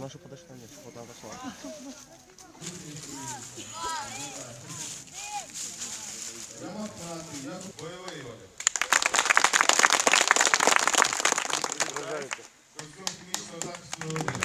Наша подошла, нет, вот она дошла. Бойовий Оля. Костюм хімічного захисту родини.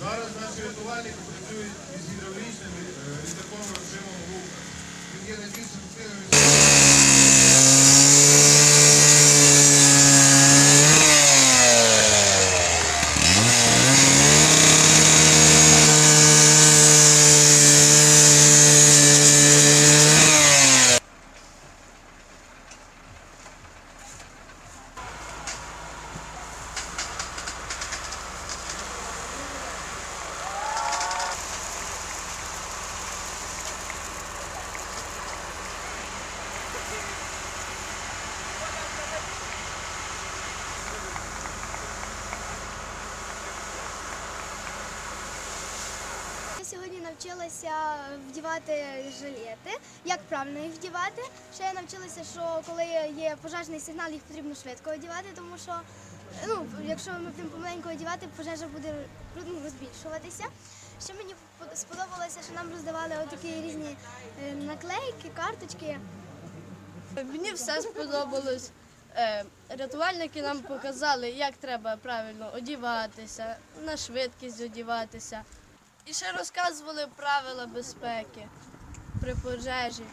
Зараз наші рятувальники працюють із гідравлічними е, літаковим режимом руху. Він є найбільш ефективним. Я сьогодні навчилася вдівати жилети, як правильно їх вдівати. Ще я навчилася, що коли є пожежний сигнал, їх потрібно швидко одягати, тому що ну, якщо ми будемо помаленьку одягати, пожежа буде ну, розбільшуватися. Ще мені сподобалося, що нам роздавали отакі різні е, наклейки, карточки. Мені все сподобалось. Е, Рятувальники нам показали, як треба правильно одіватися, на швидкість одіватися. І ще розказували правила безпеки при пожежі.